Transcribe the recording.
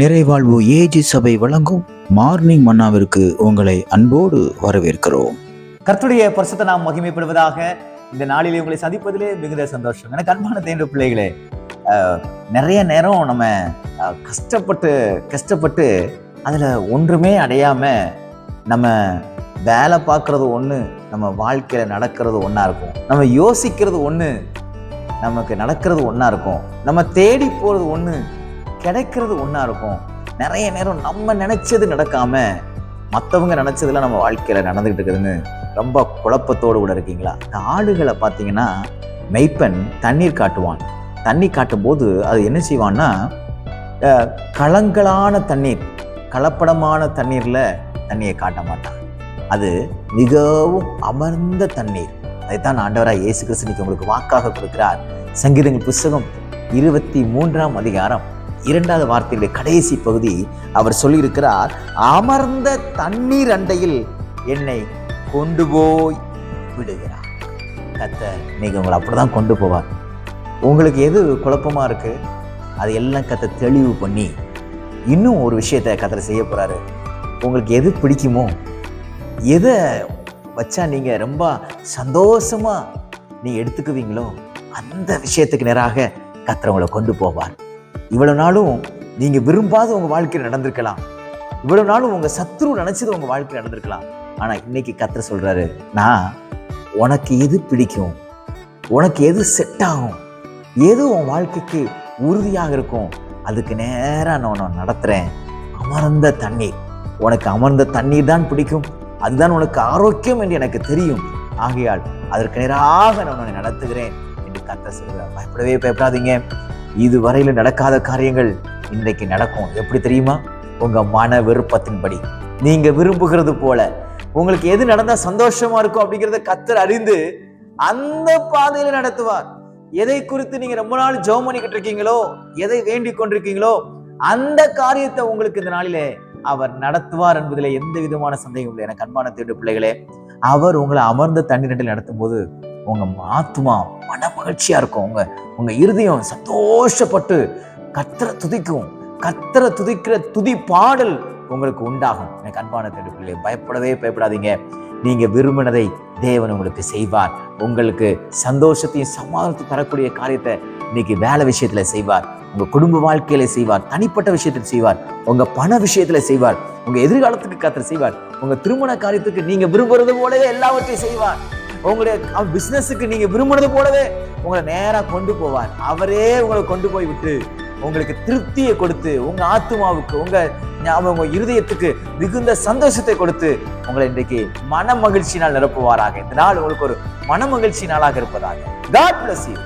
நிறைவாழ்வு AG சபை வழங்கும் morning மன்னாவிற்கு உங்களை அன்போடு வரவேற்கிறோம். கர்த்துடைய பரிசுத்த நாம் மகிமைப்படுவதாக இந்த நாளிலே உங்களை சந்திப்பதிலே மிகுந்த சந்தோஷம். எனக்கு அன்பான தேன்ற பிள்ளைகளே நிறைய நேரம் நம்ம கஷ்டப்பட்டு கஷ்டப்பட்டு அதில் ஒன்றுமே அடையாம நம்ம வேலை பார்க்குறது ஒன்று நம்ம வாழ்க்கையில் நடக்கிறது ஒன்றா இருக்கும். நம்ம யோசிக்கிறது ஒன்று நமக்கு நடக்கிறது ஒன்றா இருக்கும். நம்ம தேடி போகிறது ஒன்று கிடைக்கிறது ஒன்றா இருக்கும். நிறைய நேரம் நம்ம நினச்சது நடக்காம மற்றவங்க நினச்சதெல்லாம் நம்ம வாழ்க்கையில் நடந்துக்கிட்டு இருக்குதுன்னு ரொம்ப குழப்பத்தோடு கூட இருக்கீங்களா? இந்த ஆடுகளை பார்த்தீங்கன்னா மெய்ப்பன் தண்ணீர் காட்டுவான். தண்ணி காட்டும் போது அது என்ன செய்வான்னா கலங்களான தண்ணீர் கலப்படமான தண்ணீரில் தண்ணியை காட்ட மாட்டான். அது மிகவும் அமர்ந்த தண்ணீர். அதைத்தான் ஆண்டவராக இயேசு கிறிஸ்து உங்களுக்கு வாக்காக கொடுக்கிறார். சங்கீதங்கள் புஸ்தகம் இருபத்தி மூன்றாம் அதிகாரம் இரண்டாவது வார்த்தையுடைய கடைசி பகுதி அவர் சொல்லியிருக்கிறார் அமர்ந்த தண்ணீர் அண்டையில் என்னை கொண்டு போய் விடுகிறார். கத்தர் நீங்க உங்களை அப்படிதான் கொண்டு போவார். உங்களுக்கு எது குழப்பமா இருக்குது அது எல்லாம் கத்தை தெளிவு பண்ணி இன்னும் ஒரு விஷயத்தை கத்தர் செய்ய போகிறாரு உங்களுக்கு எது பிடிக்குமோ எதை வச்சா நீங்கள் ரொம்ப சந்தோஷமாக நீ எடுத்துக்குவீங்களோ அந்த விஷயத்துக்கு நேராக கத்திரவங்களை கொண்டு போவார். இவ்வளவு நாளும் நீங்க விரும்பாத உங்க வாழ்க்கையில் நடந்திருக்கலாம். இவ்வளவு நாளும் உங்க சத்ரு நினைச்சது உங்க வாழ்க்கையில் நடந்திருக்கலாம். ஆனா இன்னைக்கு கத்தர் சொல்றாரு நான் உனக்கு எது பிடிக்கும்? உனக்கு எது செட் ஆகும்? எது உன் வாழ்க்கைக்கு உறுதியாக இருக்கும்? அதுக்கு நேரா நான் உன்னை நடத்துறேன். அமர்ந்த தண்ணீர். உனக்கு அமர்ந்த தண்ணீர் தான் பிடிக்கும். அதுதான் உனக்கு ஆரோக்கியம் என்று எனக்கு தெரியும். ஆகையால் அதற்கு நேராக நான் உன்னை நடத்துகிறேன் என்று கத்த சொல்கிறார் பயப்படவே பயப்படாதீங்க. இதுவரையில நடக்காத காரியங்கள் இன்றைக்கு நடக்கும். எப்படி தெரியுமா? உங்க மன விருப்பத்தின்படி. நீங்கள் விரும்புகிறது போல. உங்களுக்கு எது நடந்தால் சந்தோஷமா இருக்கும் அப்படிங்கறத கத்தர் அறிந்து அந்த பாதையில் நடத்துவார். எதை குறித்து நீங்க ரொம்ப நாள் ஜெபம் பண்ணிக்கிட்டு இருக்கீங்களோ எதை வேண்டி கொண்டிருக்கீங்களோ அந்த காரியத்தை உங்களுக்கு இந்த நாளிலே அவர் நடத்துவார் என்பதில் எந்த விதமான சந்தேகம் இல்லை. எனக்கு அன்பான தேடு பிள்ளைகளே அவர் உங்களை அமர்ந்த தண்ணீரில் நடத்தும் போது உங்கள் ஆத்மா மன மகிழ்ச்சியாக இருக்கும். உங்கள் உங்கள் இருதயம் சந்தோஷப்பட்டு கத்தரை துதிக்கும். கத்தரை துதிக்கிற துதி பாடல் உங்களுக்கு உண்டாகும். எனக்கு அன்பான தேடு பயப்படவே பயப்படாதீங்க. நீங்கள் விரும்பினதை தேவன் உங்களுக்கு செய்வார். உங்களுக்கு சந்தோஷத்தையும் சமாதானத்தை தரக்கூடிய காரியத்தை இன்னைக்கு வேலை விஷயத்தில் செய்வார். உங்கள் குடும்ப வாழ்க்கையில செய்வார். தனிப்பட்ட விஷயத்தில் செய்வார். உங்கள் பண விஷயத்தில் செய்வார். உங்கள் எதிர்காலத்துக்கு கத்தர் செய்வார். உங்கள் திருமண காரியத்துக்கு நீங்கள் விரும்புறது போலவே எல்லாவற்றையும் செய்வார். உங்களுடைய பிசினஸுக்கு நீங்க விரும்புனது போலவே உங்களை நேரா கொண்டு போவார். அவரே உங்களை கொண்டு போய் விட்டு உங்களுக்கு திருப்தியை கொடுத்து உங்க ஆத்மாவுக்கு உங்க ஞாபகம் உங்க இருதயத்துக்கு மிகுந்த சந்தோஷத்தை கொடுத்து உங்களை இன்றைக்கு மன மகிழ்ச்சியினால் நிரப்புவாராக. இந்த நாள் உங்களுக்கு ஒரு மன மகிழ்ச்சி நாளாக இருப்பதாக. God bless you